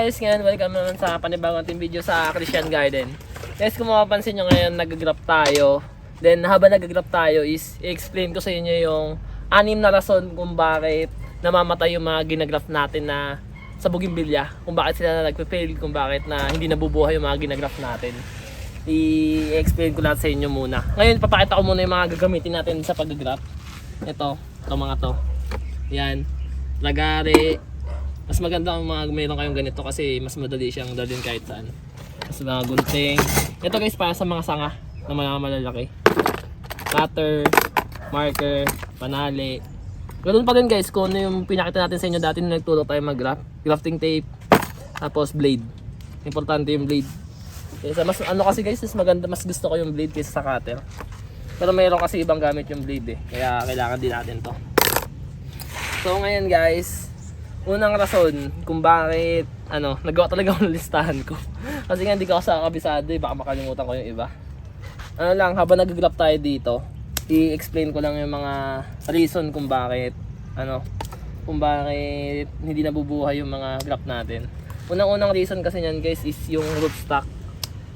guys, ngayon welcome naman sa panibagong ating video sa Christian Garden. Guys, kung mapapansin nyo ngayon, nag-grap tayo. Then, habang nag-grap tayo is, i-explain ko sa inyo yung anim na rason kung bakit namamatay yung mga ginagraph natin na sa bugimbilya. Kung bakit sila na nagpe-fail, kung bakit na hindi nabubuhay yung mga ginagraph natin. I-explain ko lahat sa inyo muna. Ngayon, papakita ko muna yung mga gagamitin natin sa pag-graph. Ito, ito mga to. Yan. Lagari, mas maganda kung mga meron kayong ganito kasi mas madali siyang dalhin kahit saan. Mas mga gunting. Ito guys para sa mga sanga na mga malalaki. Cutter, marker, panali. Ganun pa rin guys kung ano yung pinakita natin sa inyo dati nung nagturo tayo mag-graft. Grafting tape, tapos blade. Importante yung blade. Kaysa mas ano kasi guys, mas maganda, mas gusto ko yung blade kaysa sa cutter. Pero mayroon kasi ibang gamit yung blade eh. Kaya kailangan din natin to. So ngayon guys, unang rason kung bakit ano, nagawa talaga ako ng listahan ko. Kasi nga hindi ko kasi kabisado eh, baka makalimutan ko yung iba. Ano lang, habang nag-grab tayo dito, i-explain ko lang yung mga reason kung bakit ano, kung bakit hindi nabubuhay yung mga graph natin. Unang-unang reason kasi niyan guys is yung rootstock.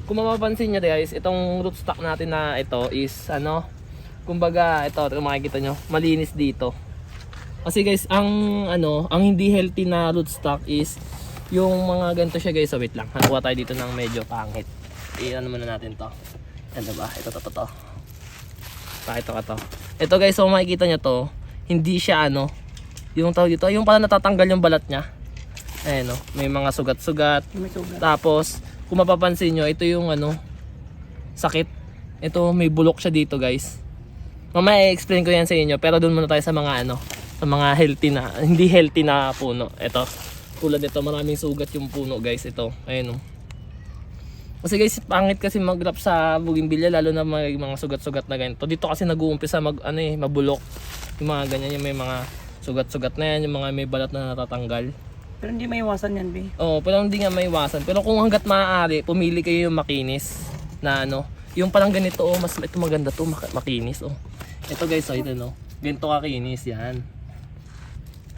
Kung mapapansin niyo guys, itong rootstock natin na ito is ano, kumbaga ito, kung makikita nyo, malinis dito. Kasi guys, ang ano, ang hindi healthy na rootstock is yung mga ganito siya guys. So wait lang, nakuha tayo dito ng medyo pangit. I-ano muna natin to. Ano ba? Ito, to, to, to. Pakita ka to. Ito guys, so makikita nyo to, hindi siya ano, yung tawag dito, yung pala natatanggal yung balat niya. Ayan no, may mga sugat-sugat. May sugat. Tapos, kung mapapansin nyo, ito yung ano, sakit. Ito, may bulok siya dito guys. Mamaya i-explain ko yan sa inyo, pero doon muna tayo sa mga ano, sa mga healthy na, hindi healthy na puno. Ito, tulad nito, maraming sugat yung puno guys. Ito, ayun oh. Kasi guys, pangit kasi mag-grab sa bougainvillea lalo na may mga sugat-sugat na ganito. Dito kasi nag-uumpisa mag ano eh, mabulok. Yung mga ganyan, yung may mga sugat-sugat na yan, yung mga may balat na natatanggal. Pero hindi may iwasan yan, Bi. Oo, pero hindi nga maiwasan. Pero kung hanggat maaari, pumili kayo yung makinis na ano, yung parang ganito, oh, mas ito maganda to, mak- makinis, oh. Ito guys, oh, ito no. Ganito kakinis yan.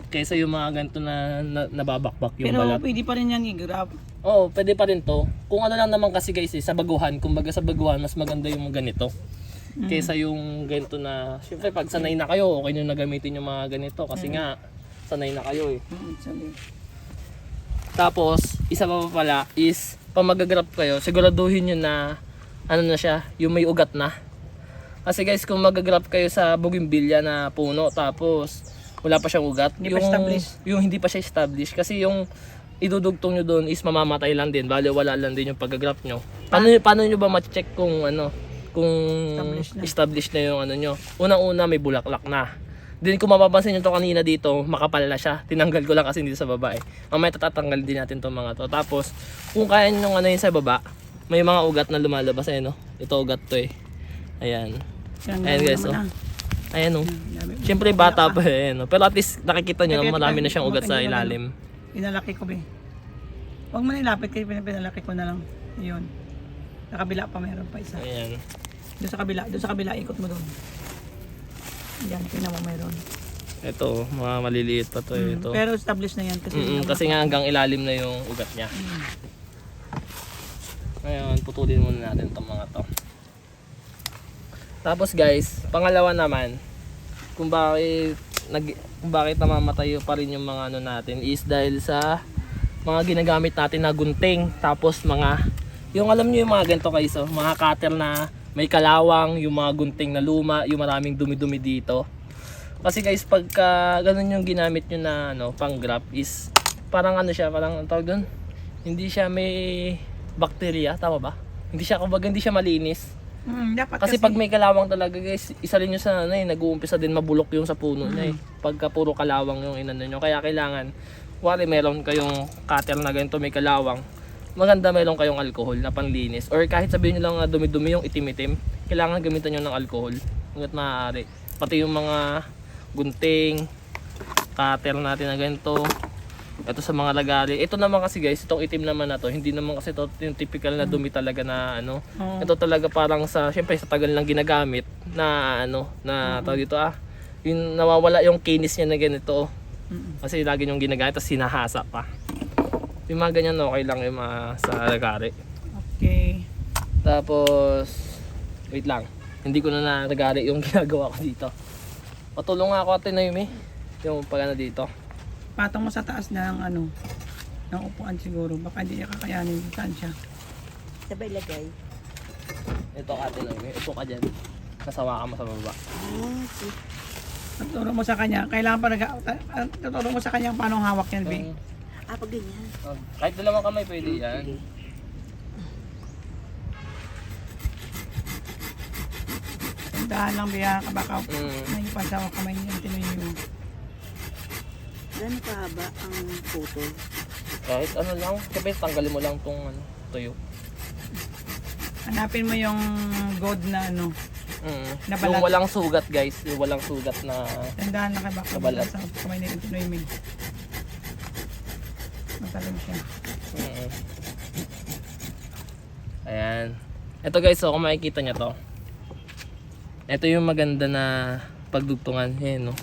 Kaysa yung mga ganito na, na nababakbak yung Pero balat. pwede pa rin yan i-grab. Oo, pwede pa rin to. Kung ano lang naman kasi guys, eh, sa baguhan, kumbaga sa baguhan, mas maganda yung ganito. Kaysa yung ganito na, syempre pag sanay na kayo, okay nyo na gamitin yung mga ganito kasi nga, sanay na kayo eh. Mm, sabi. Tapos, isa pa pa pala is, pag mag-grab kayo, siguraduhin nyo na, ano na siya, yung may ugat na. Kasi guys, kung mag-grab kayo sa bougainvillea na puno, tapos, wala pa siyang ugat. Hindi pa established. Yung hindi pa siya established. Kasi yung idudugtong nyo doon is mamamatay lang din. Bale, wala lang din yung pag-grab nyo. Paano, paano nyo ba ma-check kung ano, kung Established na. established na yung ano nyo? Unang-una, may bulaklak na. Then kung mapapansin nyo to kanina dito, makapal na siya. Tinanggal ko lang kasi dito sa baba eh. Mamaya tatatanggal din natin to mga to. Tapos, kung kaya nyo ano yun sa baba, may mga ugat na lumalabas eh no. Ito ugat to eh. Ayan. Yan, Ayan, guys, oh. ah. Ayan oh. Siyempre bata pa eh. No? Pero at least nakikita nyo na marami na siyang ugat sa ilalim. Pinalaki ko, Bi. Huwag mo nilapit kayo, pinalaki ko na lang. Yun. Sa kabila pa mayroon pa isa. Ayan. Doon sa kabila, doon sa kabila, ikot mo doon. Yan, tingnan mo mayroon. Ito, mga maliliit pa to eh. Mm, Ito. Pero established na yan kasi. Mm, kasi nga hanggang ilalim na yung ugat niya. Ngayon, putulin muna natin itong mga to. Tapos guys, pangalawa naman, kung bakit nag kung bakit namamatay pa rin yung mga ano natin is dahil sa mga ginagamit natin na gunting tapos mga yung alam niyo yung mga ganito guys oh, mga cutter na may kalawang, yung mga gunting na luma, yung maraming dumi-dumi dito. Kasi guys, pagka ganun yung ginamit nyo na ano, pang grab is parang ano siya, parang ang tawag doon, hindi siya may bacteria, tama ba? Hindi siya, kumbaga hindi siya malinis. Mm, dapat Kasi pag may kalawang talaga guys, isa rin yung sa ano eh, nag-uumpisa din mabulok yung sa puno niya eh. Pagka puro kalawang yung inano nyo. Kaya kailangan, wari meron kayong cutter na ganito may kalawang, maganda meron kayong alcohol na panlinis. Or kahit sabihin nyo lang na dumi-dumi yung itim-itim, kailangan gamitan nyo ng alcohol. Hanggat maaari. Pati yung mga gunting, cutter natin na ganito, ito sa mga lagari. Ito naman kasi guys, itong itim naman na to, hindi naman kasi ito yung typical na dumi talaga na ano. Oo. Ito talaga parang sa, syempre sa tagal lang ginagamit na ano, na tawag dito ah, yung nawawala yung kinis niya na ganito. oh. Mm. Kasi lagi yung ginagamit tapos sinahasa pa. Yung mga ganyan okay lang yung mga sa lagari. Okay. Tapos, wait lang. Hindi ko na nalagari yung ginagawa ko dito. Patulong nga ako ate na yun eh. Yung pag ano dito. Patong mo sa taas ng ano, ng upuan siguro. Baka hindi niya kakayanin yung tansya. Sabay lagay. Ito ate na yun. Upo ka dyan. Kasawa ka mo sa baba. Ah, okay. Tuturo mo sa kanya, kailangan pa nag tuturo mo sa kanya paano hawak yan, Be. Ah, pag ganyan. Oh, kahit dalawang kamay pwede yan. Sige. Tindahan lang, Be, ha? Baka Mm. may pansawa kamay niya, tinuloy mo. Gano'n kahaba ang putol? Kahit ano lang. Sabi tanggalin mo lang tong ano, tuyo. Hanapin mo yung gold na ano. Mm. Nabalat. Yung walang sugat guys. Yung walang sugat na Tindahan lang kay baka Nabalat. sa kamay niya, tinuloy mo. Matalim siya. Mm. Ayan. Ito guys, so kung makikita nyo to. Ito yung maganda na pagdugtungan. Ayan, no?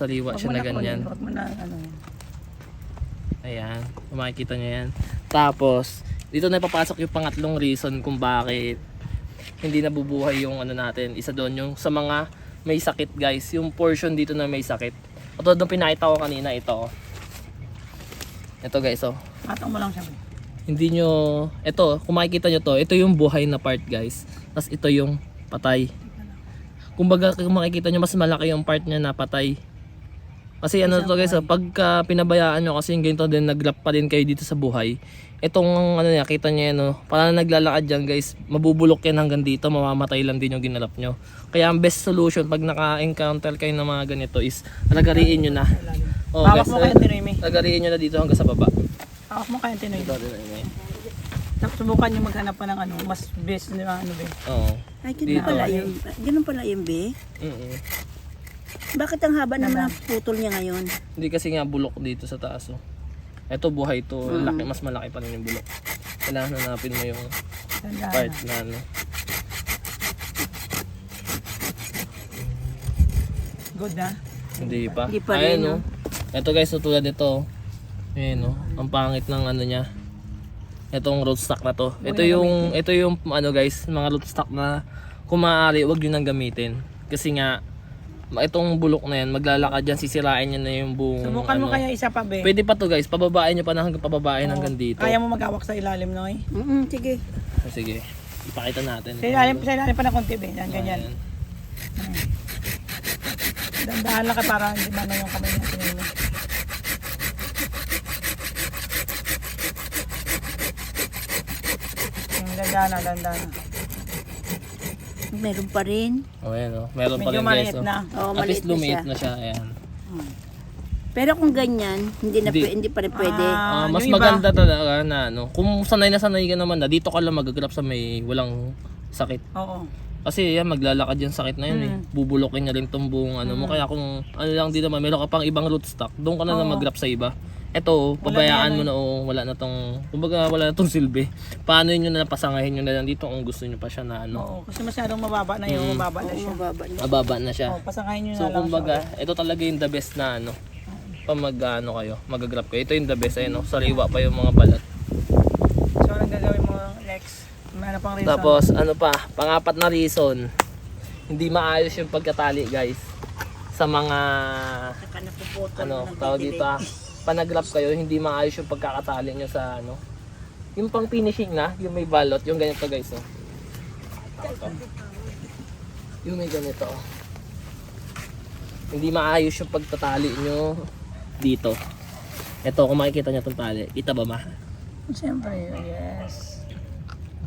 Saliwa siya na ganyan. huwag mo na ano. Ayan. Kung makikita nyo yan. Tapos, dito na papasok yung pangatlong reason kung bakit hindi nabubuhay yung ano natin. Isa doon yung sa mga may sakit guys. Yung portion dito na may sakit. Ito doon pinakita ko kanina ito. Ito guys oh. Patong mo lang siya, hindi nyo, ito, kung makikita nyo to, ito yung buhay na part guys. Tapos ito yung patay. Kumbaga, kung makikita nyo, mas malaki yung part niya na patay. Kasi ano to guys, ah, pagka pinabayaan nyo kasi yung ganito din, naglap pa din kayo dito sa buhay. Itong ano niya, kita nyo yan, no? parang naglalakad dyan guys, mabubulok yan hanggang dito, mamamatay lang din yung ginalap nyo. Kaya ang best solution pag naka-encounter kayo ng mga ganito is, lagariin nyo na. Oh, Hawak guys, mo kaya tinuloy mo. lagariin nyo na dito hanggang sa baba. Hawak mo din, eh. Tapos subukan niyo maghanap pa ng ano, mas best na ano, Be. Oo. Ay, ganun Dito. pala yung, ganun pala yung be. Mm-mm. Bakit ang haba naman ang putol niya ngayon? Hindi kasi nga bulok dito sa taas oh. Ito buhay to, laki mas malaki pa rin yung bulok. Kailangan hanapin mo yung Tandaan part na. na ano. Good na. Hindi pa. Hindi pa Ayan rin, oh. Ito guys, so tulad nito. oh. Ayan oh. Ang pangit ng ano niya. Itong rootstock na to. Ito yung ito yung ano guys, mga rootstock na kung maaari wag yun nang gamitin. Kasi nga itong bulok na yan, maglalakad yan, sisirain niya na yung buong Subukan mo ano. kaya isa pa, Be. Pwede pa to guys, pababain niyo pa na hanggang pababain hanggang dito. Kaya mo maghawak sa ilalim, Noy. Mm sige. Ah, Sige, ipakita natin. Sa ilalim, sa ilalim pa ng konti, Be. Yan, ganyan. Ayan. Dandahan lang ka para hindi man yung kamay niya tinuloy mo. Yung dandahan na, dandahan na. Meron pa rin. Oh, ayan oh. Meron pa Medyo rin guys. maliit Oh. na. Oo, At maliit least na siya. lumiit na siya. Ayan. Pero kung ganyan, hindi na Hindi. hindi pa rin pwede. Ah, Ah, mas yung iba- maganda talaga na ano. Kung sanay na sanay ka naman na, dito ka lang magagrap sa may walang sakit. Oo. Kasi yan, maglalakad yung sakit na yun eh. Mm. Bubulokin niya rin tong buong ano mo. Kaya kung ano lang din naman, meron ka pang ibang rootstock, doon ka na na Oo. mag-grab sa iba. Ito, pabayaan na mo na oh, wala na tong, kumbaga wala na tong silbi. Paano yun na pasangahin nyo na lang dito kung gusto nyo pa siya na ano. Oo, kasi masyadong mababa na yun, mababa na Oo, siya. mababa na. Mababa na siya. Oo, pasangayin nyo na So lang. kumbaga, ito talaga yung the best na ano. Pa mag ano kayo, mag-grab kayo. Ito yung the best ayun no. Sariwa pa yung mga balat. So, anong gagawin mo next? May ano pang reason? Tapos ano pa, pangapat na reason. Hindi maayos yung pagkatali, guys. Sa mga Saka napuputol ano, ng tawag dito ah, panagrap kayo, hindi maayos yung pagkakatali nyo sa ano. Yung pang finishing na, yung may balot, yung ganito guys oh. Ito. Yung may ganito oh. Hindi maayos yung pagtatali nyo dito. Ito, kung makikita nyo itong tali, kita ba ma? Siyempre, yes.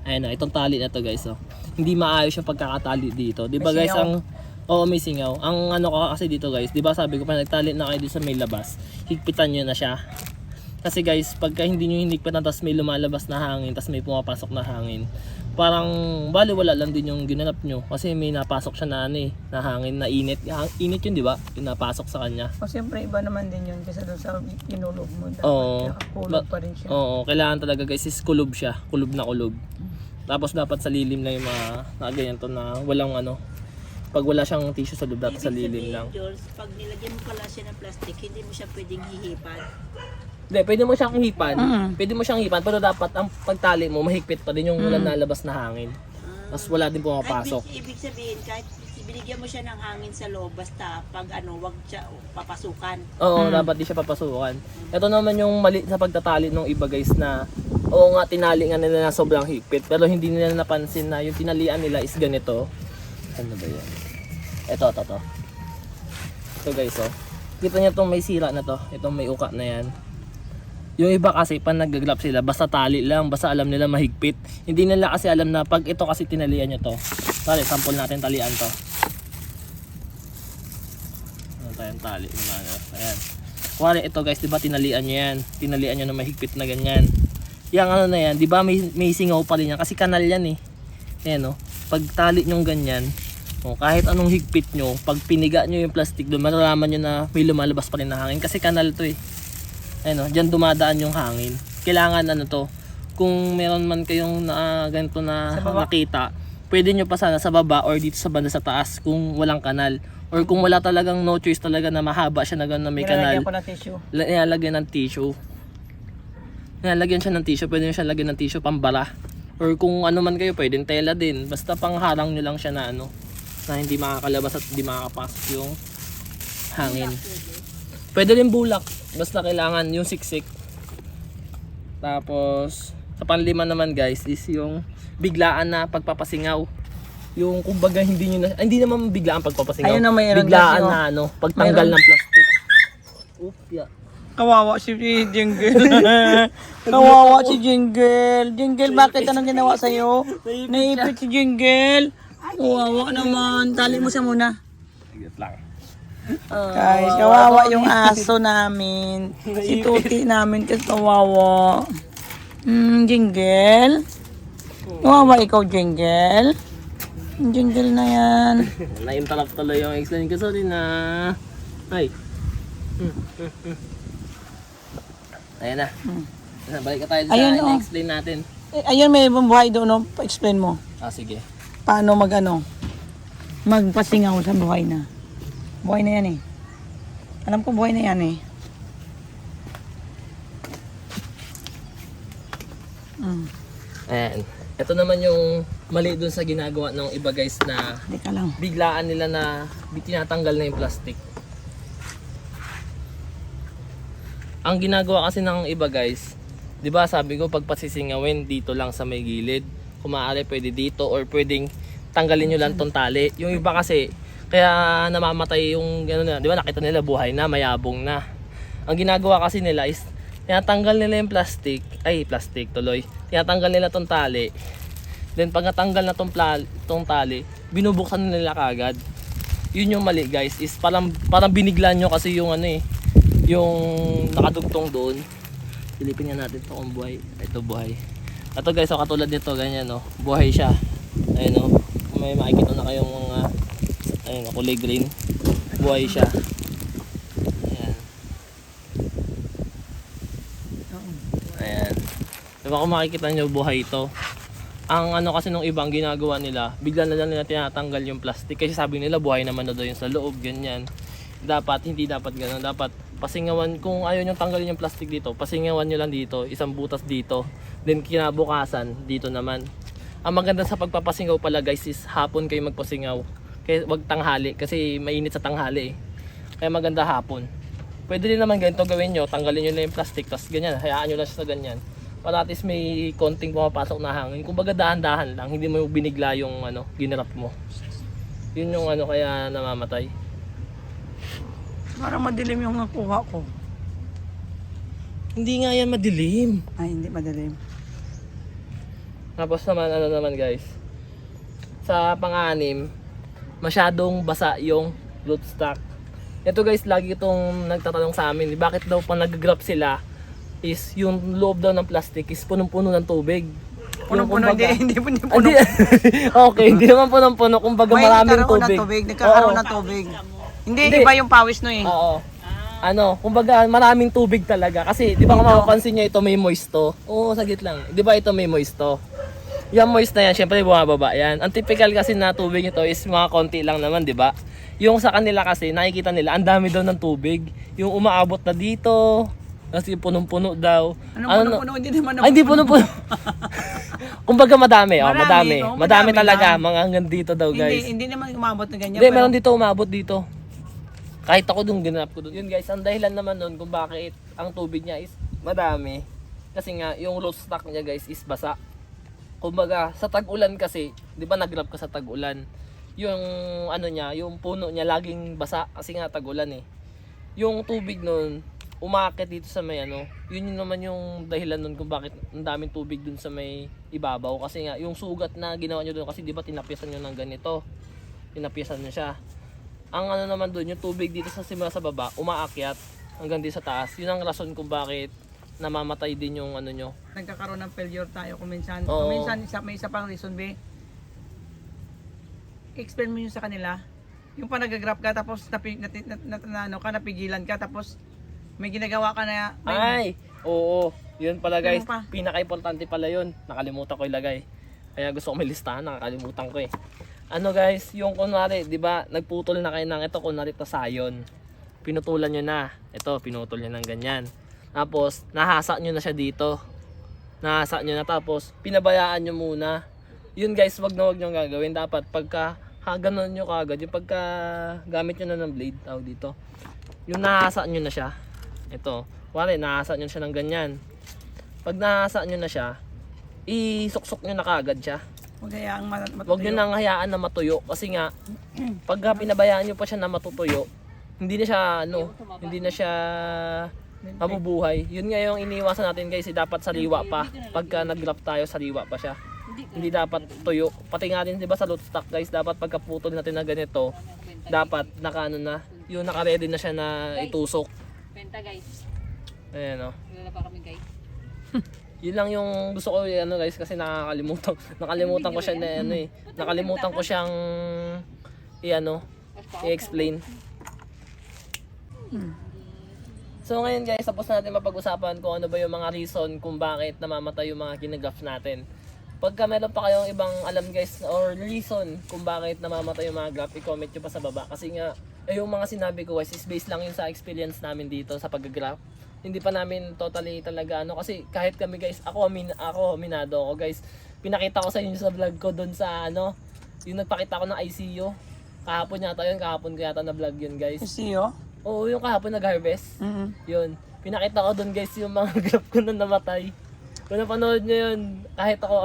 Ayan na, itong tali na to guys oh. Hindi maayos yung pagkakatali dito. 'Di ba guys, ang Oo, may singaw. Ang ano ko kasi dito guys, 'di ba sabi ko pa nagtali na kayo dito sa may labas, higpitan niyo na siya. Kasi guys, pagka hindi niyo hinigpitan tapos may lumalabas na hangin, tapos may pumapasok na hangin, parang bali wala lang din yung ginanap nyo kasi may napasok siya na ano eh, na hangin, na init. Hang- Init yun, 'di ba? Yung napasok sa kanya. O siyempre, iba naman din yun kasi doon sa inulog mo. Dapat Oo. nakakulog pa rin siya. Oo, kailangan talaga guys is kulob siya, kulob na kulob. Tapos dapat sa lilim lang yung mga na ganyan to na walang ano. Pag wala siyang tissue sa loob, dapat sa lilim lang. Jules, pag nilagyan mo pala siya ng plastic, hindi mo siya pwedeng hihipan. Hindi, pwede mo siyang hipan. Mm. Pwede mo siyang hipan, pero dapat ang pagtali mo, mahigpit pa din yung walang nalabas na hangin. Tapos wala din pumapasok. Kahit ibig sabihin, kahit binigyan mo siya ng hangin sa loob, basta pag ano, wag siya papasukan. Oo, dapat di siya papasukan. Ito naman yung mali sa pagtatali ng iba guys na oo nga tinali nga nila na sobrang higpit pero hindi nila napansin na yung tinalian nila is ganito. Ano ba yan? Ito, ito, ito. Ito guys, oh. Kita niyo itong may sira na to. Itong may uka na yan. Yung iba kasi pag nag-grab sila, basta tali lang, basta alam nila mahigpit. Hindi nila kasi alam na pag ito kasi tinalian nyo to. Sorry, sample natin talian to. Ano tayong tali? Ano, ayan. Kuwari ito guys, di ba tinalian nyo yan? Tinalian nyo na mahigpit na ganyan. Yang ano na yan, di ba may, may singaw pa rin yan? Kasi kanal yan eh. Ayan oh. Pag tali nyo ganyan, oh, kahit anong higpit nyo, pag piniga nyo yung plastic doon, malalaman nyo na may lumalabas pa rin na hangin. Kasi kanal to eh. Ayan oh, dyan dumadaan yung hangin. Kailangan ano to, kung meron man kayong na, ganito na nakita, pwede nyo pa sana sa baba or dito sa banda sa taas kung walang kanal. Or kung wala talagang no choice talaga na mahaba siya na gano'n na may kanal, Nilalagyan ko ng tissue. la- nilalagyan ng tissue. Nilalagyan siya ng tissue, pwede nyo siya lagyan ng tissue pambara. Or kung ano man kayo, pwedeng tela din. Basta pangharang nyo lang siya na ano, na hindi makakalabas at hindi makakapasok yung hangin. Pwede rin bulak, basta kailangan yung siksik. Tapos, sa panlima naman guys, is yung biglaan na pagpapasingaw. Yung kumbaga hindi nyo na, ay, hindi naman biglaan pagpapasingaw. Ayun na, mayroon biglaan oh. na ano, pagtanggal Mayroon. ng plastic. Oops, yeah. Kawawa si Jingle. Kawawa si Jingle. Jingle, bakit anong ginawa sa'yo? Naipit si Jingle. Kawawa naman. Tali mo siya muna. Sige lang. Guys, kawawa yung aso namin. Si Tuti namin kasi kawawa. Hmm, Jingle. Kawawa ikaw, Jingle. Jingle na yan. Na-interrupt tuloy yung explain ko. Sorry na. Ay. Ayan na. Hmm. Balik ka tayo sa Ayun, oh. explain natin. Eh, ayun, may buhay doon. No? Pa-explain mo. Ah, sige. Paano mag ano? Magpasingaw sa buhay na. Buhay na yan eh. Alam ko buhay na yan eh. Mm. Ayan. Ito naman yung mali dun sa ginagawa ng iba guys na lang. biglaan nila na tinatanggal na yung plastic. Ang ginagawa kasi ng iba guys, 'di ba sabi ko pag pasisingawin dito lang sa may gilid, kung maaari pwede dito or pwedeng tanggalin nyo lang tong tali. Yung iba kasi kaya namamatay yung gano'n na, 'di ba nakita nila buhay na, mayabong na. Ang ginagawa kasi nila is tinatanggal nila yung plastic, ay plastic tuloy. Tinatanggal nila tong tali. Then pag natanggal na tong, pla- tong tali, binubuksan nila kagad. Yun yung mali guys, is parang, parang biniglan nyo kasi yung ano eh, yung nakadugtong doon. Silipin nga natin to kung buhay. Ito buhay. Ito guys, so katulad nito, ganyan no, buhay siya. Ayun no, kung may makikita na kayong mga, ayun no, kulay green, buhay siya. Ayan. Ayan. Diba kung makikita nyo buhay ito, ang ano kasi nung ibang ginagawa nila, bigla na lang nila tinatanggal yung plastic kasi sabi nila buhay naman na daw yung sa loob, ganyan. Dapat, hindi dapat ganun. Dapat pasingawan, kung ayaw nyo tanggalin yung plastic dito, pasingawan nyo lang dito, isang butas dito. Then kinabukasan, dito naman. Ang maganda sa pagpapasingaw pala guys is hapon kayo magpasingaw. Kaya wag tanghali kasi mainit sa tanghali eh. Kaya maganda hapon. Pwede din naman ganito gawin nyo, tanggalin nyo lang yung plastic, tapos ganyan, hayaan nyo lang sa ganyan. Para at least may konting pumapasok na hangin. Kung baga dahan-dahan lang, hindi mo binigla yung ano, ginrap mo. Yun yung ano kaya namamatay. Parang madilim yung nakuha ko. Hindi nga yan madilim. Ay, hindi madilim. Tapos naman, ano naman guys, sa pang-anim, masyadong basa yung rootstock. Ito guys, lagi itong nagtatanong sa amin, bakit daw pag nag-grab sila, is yung loob daw ng plastic is punong-puno ng tubig. Punong-puno, hindi, hindi, hindi, puno. okay, hindi naman punong-puno, kumbaga May maraming nagkaroon tubig. ng tubig. Nagkakaroon Oo. ng tubig. Hindi, Hindi. iba yung pawis no eh. Oo. Ano, kumbaga maraming tubig talaga kasi 'di ba kung mapapansin niyo ito may moist to. Oo, sagit lang. 'Di ba ito may moist to? Yung moist na yan, syempre bumababa yan. Ang typical kasi na tubig nito is mga konti lang naman, 'di ba? Yung sa kanila kasi nakikita nila ang dami daw ng tubig. Yung umaabot na dito, Kasi punong-puno daw. Ano, Ano, puno-puno? Hindi naman Ay, hindi punong-puno. Kumbaga madami, oh, Marami, madami. oh, Madami, madami talaga, lang. mga hanggang dito daw, Hindi, guys. hindi naman umabot na ganyan. Hindi, pero- meron dito umabot dito. Kahit ako dun, ginanap ko dun. Yun guys, ang dahilan naman nun kung bakit ang tubig niya is madami. Kasi nga, yung root stock niya guys is basa. Kumbaga, sa tag-ulan kasi, di ba nag-grab ka sa tag-ulan? Yung ano niya, yung puno niya laging basa kasi nga tag-ulan eh. Yung tubig nun, umakit dito sa may ano, yun yun naman yung dahilan nun kung bakit ang daming tubig dun sa may ibabaw. Kasi nga, yung sugat na ginawa nyo dun, kasi di ba tinapyasan nyo ng ganito. Tinapyasan nyo siya. Ang ano naman dun, yung tubig dito sa simula sa baba, umaakyat hanggang dito sa taas. Yun ang rason kung bakit namamatay din yung ano nyo. nagkakaroon ng failure tayo kung minsan. Oo. Kung minsan, isa, may isa pang reason, be. Explain mo yun sa kanila. Yung pa nag-grab ka, tapos napi, nat, nat, nat, na, ano ka, napigilan ka, tapos may ginagawa ka na, may, Ay, oo. Yun pala guys, Ano pa? pinaka-importante pala yun. Nakalimutan ko ilagay. Kaya gusto ko may listahan, nakakalimutan ko eh. Ano guys, yung kunwari, di ba, nagputol na kayo ng ito, kunwari sayon. Pinutulan nyo na. Ito, pinutol nyo ng ganyan. Tapos, nahasa nyo na siya dito. Nahasa nyo na tapos, pinabayaan nyo muna. Yun guys, wag na wag nyo gagawin. Dapat pagka, ha, ganun nyo kagad. Yung pagka gamit nyo na ng blade, tawag dito. Yung nahasa nyo na siya. Ito, wala, nahasa nyo siya ng ganyan. Pag nahasa nyo na siya, isuksok nyo na kagad siya. Huwag hayaang mat- matutuyo. Huwag nyo nang hayaan na matuyo kasi nga pag pinabayaan nyo pa siya na matutuyo, hindi na siya ano, hindi na siya mabubuhay. Yun nga yung iniiwasan natin guys, eh, dapat sariwa pa. Pagka nag-graph tayo, sariwa pa siya. Hindi dapat tuyo. Pati nga din 'di ba sa loot stock guys, dapat pagkaputol natin na ganito, dapat naka ano na, yung naka-ready na siya na itusok. Benta guys. Ayan oh. Wala pa kami guys. Yun lang yung gusto ko eh, ano guys kasi nakakalimutan nakalimutan ko siya na ano eh. Nakalimutan ko siyang i-ano, i-explain. So ngayon guys, tapos na natin mapag-usapan kung ano ba yung mga reason kung bakit namamatay yung mga kinagaf natin. Pagka meron pa kayong ibang alam guys or reason kung bakit namamatay yung mga graph, i-comment nyo pa sa baba. Kasi nga, eh, yung mga sinabi ko guys is based lang yun sa experience namin dito sa pag-graph. Hindi pa namin totally talaga ano kasi kahit kami guys, ako amin ako minado ako guys. Pinakita ko sa inyo sa vlog ko doon sa ano, yung nagpakita ko ng ICU. Kahapon yata yun, kahapon ko yata na vlog yun guys. You? Oo, yung kahapon nag-harvest. Mm-hmm. Yun. Pinakita ko doon guys yung mga graph ko na namatay. Kung napanood nyo yun, kahit ako